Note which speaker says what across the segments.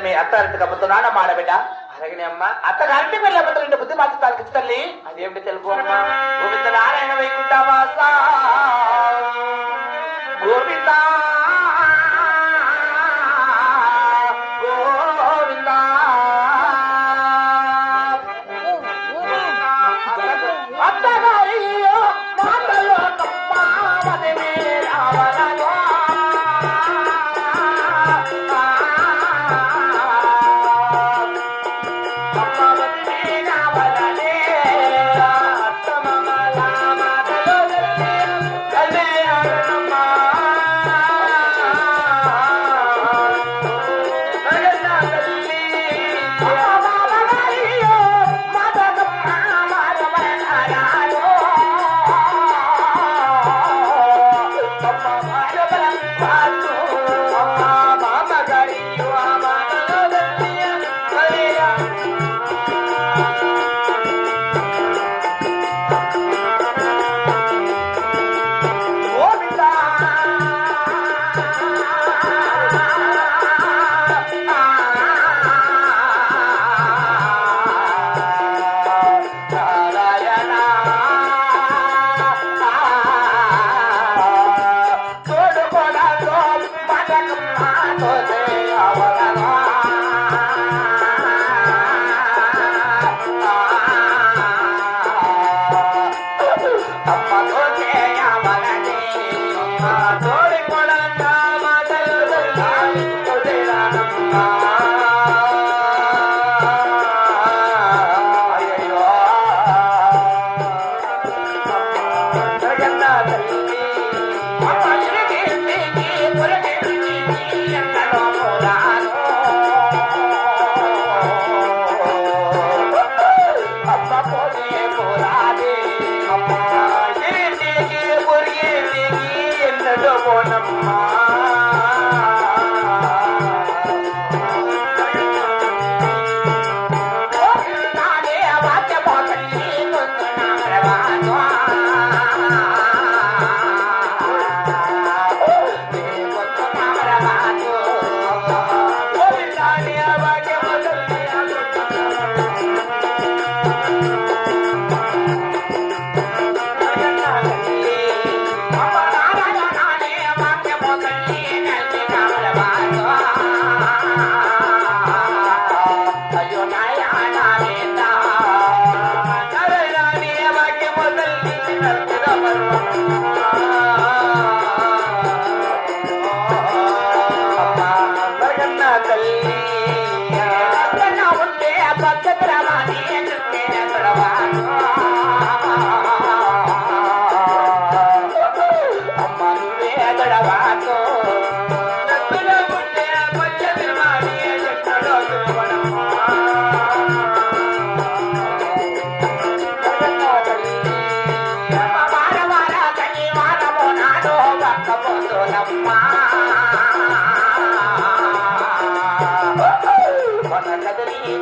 Speaker 1: నిన్ను మీ అత్తారింటికి అమ్ముతున్నాను మాడబిడ్డ
Speaker 2: అలాగనే అత్త
Speaker 1: అత్తగారింటికి వెళ్ళి అమ్ముతున్న బుద్ధి మార్చుతానికి తల్లి.
Speaker 2: అదేమిటి తెలుపు అమ్మా?
Speaker 1: గోవింద నారాయణ వైకుంఠవాస. గోవిందా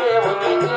Speaker 1: దేవునికి.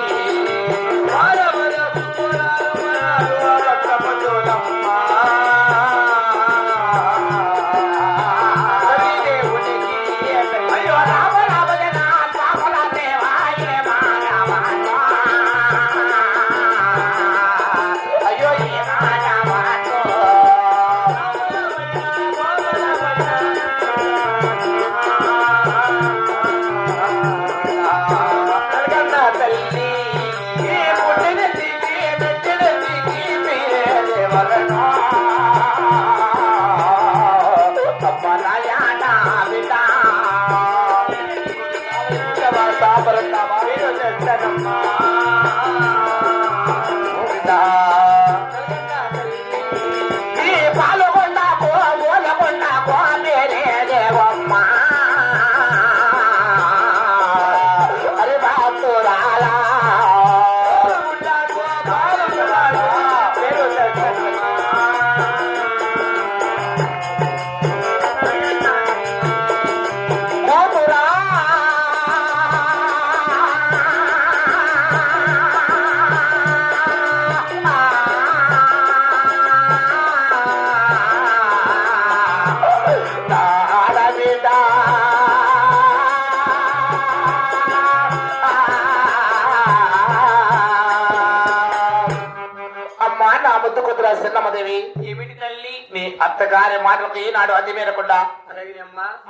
Speaker 1: కూతురా చిన్నమ్మదేవి
Speaker 2: ఏమిటి తల్లి
Speaker 1: నీ అత్తగారి మాటలకు ఈనాడు అతి మేరకుండా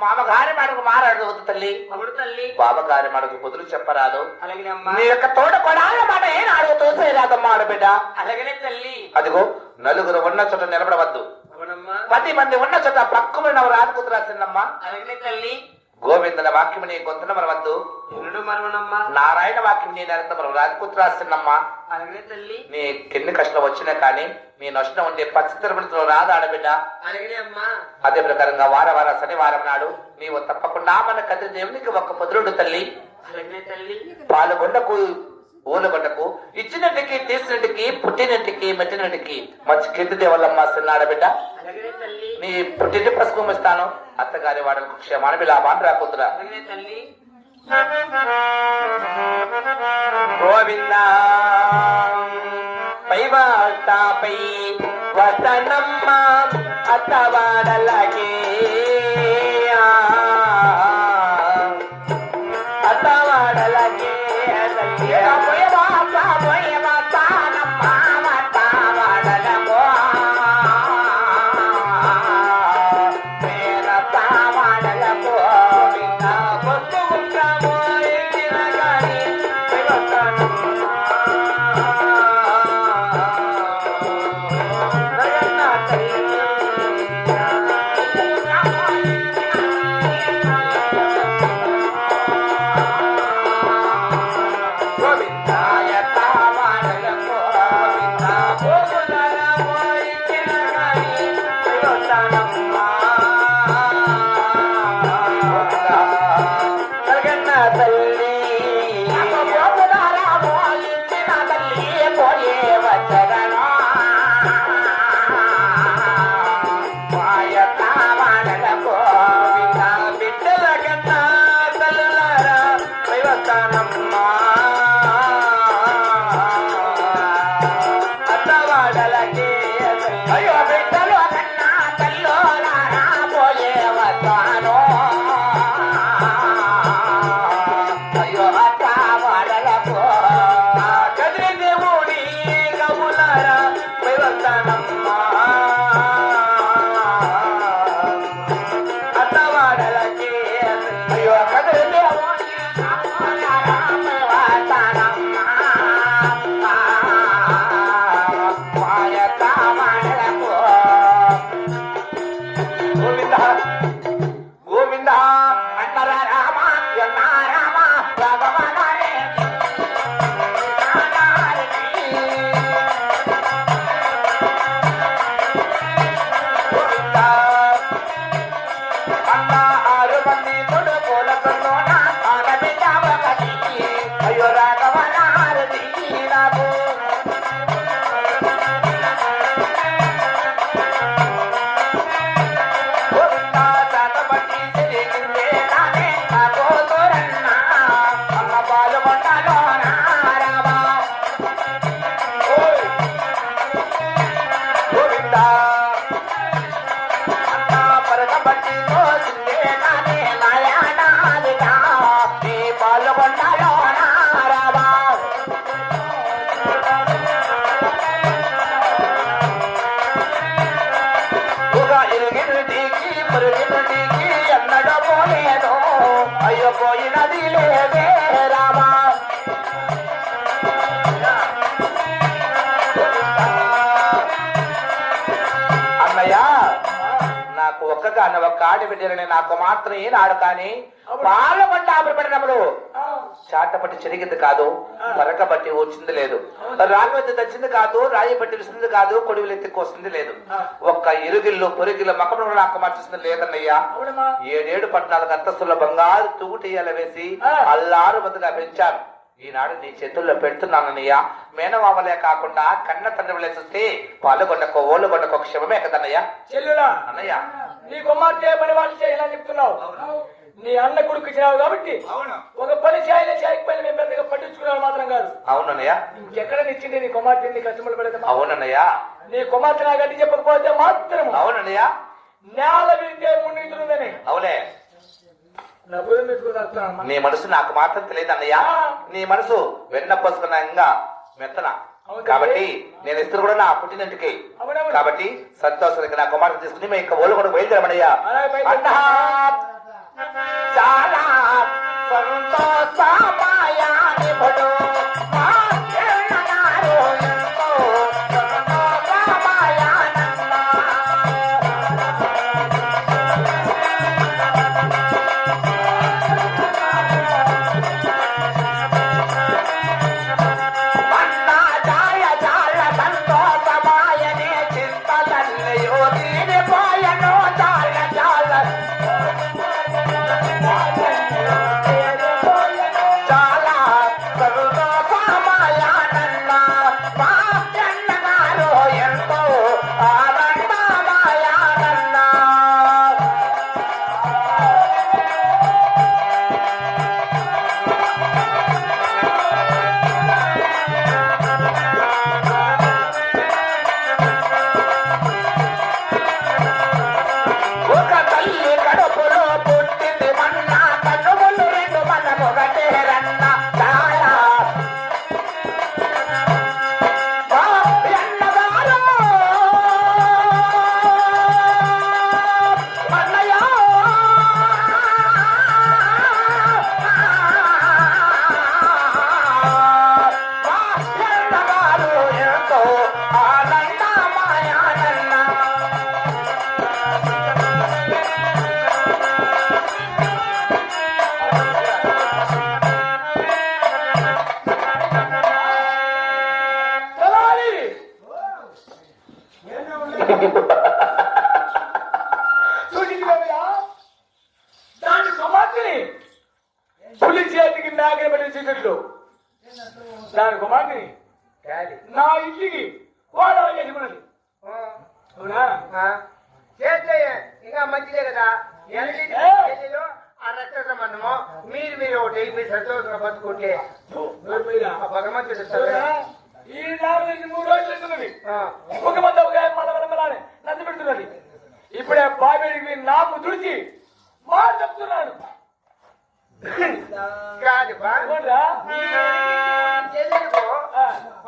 Speaker 1: మామగారి మాటకు మారాడు వద్దు తల్లి.
Speaker 2: అవును తల్లి.
Speaker 1: బాబగారి మాటకు బదులు చెప్పరాదు. నీ యొక్క తోట కొడాల మాట ఏనాడు తోసేరాదమ్మా ఆడబిడ్డ.
Speaker 2: అలాగనే తల్లి.
Speaker 1: అదిగో నలుగురు ఉన్న చోట నిలబడవద్దు. పది మంది ఉన్న చోట పక్కమైన రాదుకుతురా చిన్నమ్మ
Speaker 2: అలాగనే తల్లి.
Speaker 1: గోవిందుల వాక్యం నీ గొంతున మరవద్దు నారాయణ వాక్యం నీ రాదుకుతురా చిన్నమ్మ
Speaker 2: అలాగనే తల్లి.
Speaker 1: నీ కింది కష్టం వచ్చినా కానీ నీ నష్టం ఉంటే పచ్చి తిరుపతిలో రాదు ఆడబిడ్డ. అదే ప్రకారంగా వార వార శనివారం నాడు నీవు తప్పకుండా మన కదిరి దేవునికి ఒక పొదురుడు తల్లి. పాలుగొండకు ఊలుగొండకు ఇచ్చినట్టుకి తీసినట్టుకి పుట్టినట్టుకి మెట్టినట్టుకి మంచి కీర్తి దేవల్లమ్మ సిన్నాడబిడ్డ
Speaker 2: అలాగనే తల్లి.
Speaker 1: నీ పుట్టింటి పసుపు ఇస్తాను. అత్తగారి వాడలకు క్షేమాన్ని లాభాన్ని రాకుతురా గోవింద. పై వార్తాపై ఒక్కగాన ఒక్క ఆడబిడ్డలని నాకు మాత్రం ఈనాడు కానీ వాళ్ళ పంట ఆపరిపడినప్పుడు చాటపట్టి చెరిగింది కాదు పరకబట్టి వచ్చింది లేదు. రాళ్ళ వద్ద తెచ్చింది కాదు రాయి బట్టి విసింది కాదు కొడువులు ఎత్తుకు వస్తుంది లేదు ఒక్క ఇరుగిల్లు పొరుగిల్లు మకములు నాకు మార్చేసింది లేదన్నయ్యా. ఏడేడు పద్నాలుగు అంతస్తుల బంగారు తుగుటియ్యాల వేసి. అల్లారు బతుగా పెంచాను. ఈనాడు నీ చేతుల్లో పెడుతున్నానన్నయ్యా. మేనమామలే కాకుండా కన్న తండ్రి చూస్తే పాలుగొండకో ఓలుగొండకో క్షమమే కదన్నయ్యా. అన్నయ్య
Speaker 3: నీ కుమార్తె పని వాళ్ళు చేయాలని చెప్తున్నావు? నీ అన్న కొడుకు ఇచ్చినావు కాబట్టి
Speaker 2: అవును?
Speaker 3: ఒక పని చేయాలి చేయకపోయినా మేము పెద్దగా పట్టించుకున్నావు మాత్రం కాదు.
Speaker 1: అవునన్నయ్య.
Speaker 3: ఇంకెక్కడ నిచ్చింది నీ కుమార్తె? నీ కష్టములు పెడతామా
Speaker 1: అవునన్నయ్య.
Speaker 3: నీ కుమార్తె నాకు గట్టి చెప్పకపోతే మాత్రం
Speaker 1: అవునన్నయ్య.
Speaker 3: నేల విరిగే మునిగుతుందని
Speaker 1: అవులే.
Speaker 3: నా
Speaker 1: నీ మనసు నాకు మాత్రం తెలియదు అన్నయ్య నీ మనసు వెన్న పోసుకున్న ఇంకా మెత్తన. కాబట్టి నేను ఇద్దరు కూడా నా
Speaker 3: పుట్టినట్టుకే
Speaker 1: కాబట్టి సంతోషానికి నా కుమార్తె తీసుకుని మేము ఇంకా ఊళ్ళు కూడా బయలుదేరమనయ్యా. చాలా
Speaker 3: సంతోషమాయా ముఖ్యమంత్రి గారు మనమనమలానే నచ్చ పెడుతున్నది. ఇప్పుడే బాబేడికి నాకు దుడిచి మాట చెప్తున్నాడు.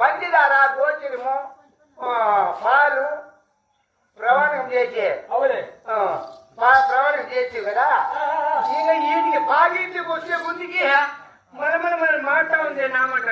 Speaker 4: పంచదార గోచరము పాలు ప్రవాణం చేసే.
Speaker 3: అవునే.
Speaker 4: ప్రవాణం చేసావు కదా? ఇక వీటికి బాగా ఇంటికి వచ్చే ముందుకి మన మన మన మాట ఉంది
Speaker 3: నా మాట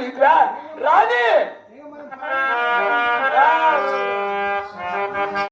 Speaker 3: சொல்கிறார் ராணி